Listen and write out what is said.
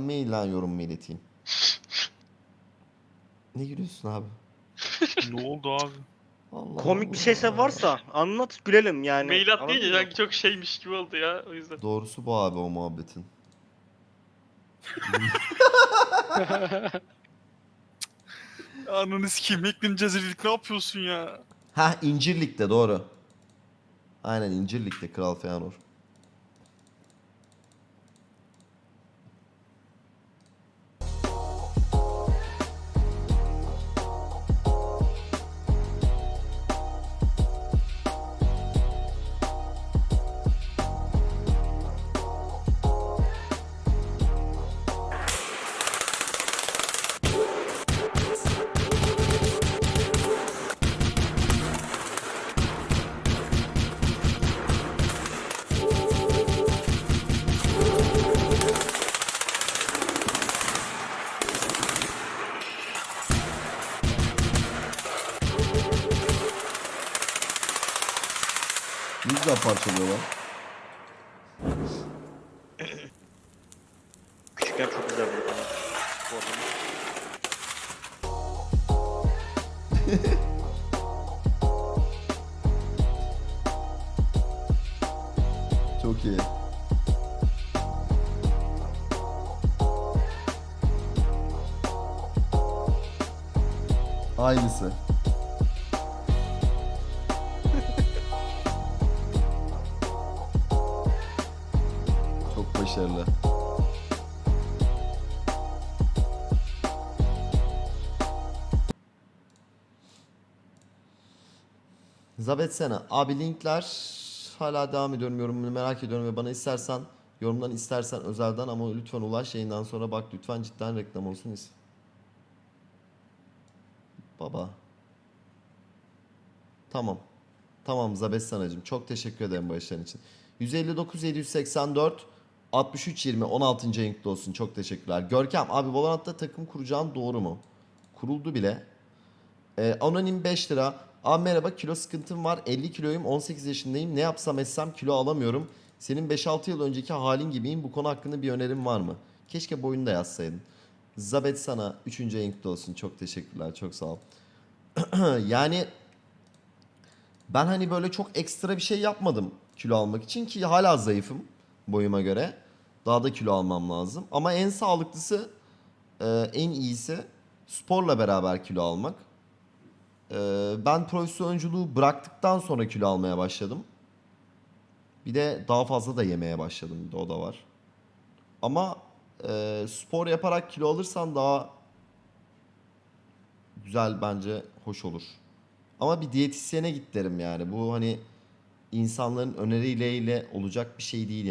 mail lan yorumumu ileteyim. Ne gülüyorsun abi? ne oldu abi? Allah Komik bir Allah. şeyse varsa anlat gülelim yani. Mail at deyince sanki çok şeymiş gibi oldu ya o yüzden. Doğrusu bu abi o muhabbetin. Ananı sikeyim Eklem Cezerilik ne yapıyorsun ya? Ha İncirlik'te doğru. Aynen İncirlik'te Kral Feanor. Ne güzel parçalıyor lan. Küçükken çok güzel. Bu adam. Çok iyi. Aynısı. Çok başarılı. Zabetsena. Abi linkler hala devam ediyorum yorumunu merak ediyorum ve bana istersen yorumdan istersen özelden ama lütfen ulaş yayından sonra bak lütfen cidden reklam olsun is. Baba. Tamam. Tamam Zabetsana'cığım çok teşekkür ederim bağışların için. 159 784 63 20 16. ayın olsun. Çok teşekkürler. Görkem abi Valorant'ta takım kuracağın doğru mu? Kuruldu bile. Ee, anonim 5 lira. Abi merhaba kilo sıkıntım var. 50 kiloyum 18 yaşındayım. Ne yapsam etsem kilo alamıyorum. Senin 5-6 yıl önceki halin gibiyim. Bu konu hakkında bir önerin var mı? Keşke boyunu da yazsaydın. Zabet sana 3. ayın olsun. Çok teşekkürler. Çok sağ ol. yani ben hani böyle çok ekstra bir şey yapmadım kilo almak için ki hala zayıfım boyuma göre. Daha da kilo almam lazım. Ama en sağlıklısı, e, en iyisi sporla beraber kilo almak. E, ben profesyonenculuğu bıraktıktan sonra kilo almaya başladım. Bir de daha fazla da yemeye başladım. Bir o da var. Ama e, spor yaparak kilo alırsan daha güzel bence hoş olur. Ama bir diyetisyene git derim yani. Bu hani insanların önerileriyle olacak bir şey değil yani.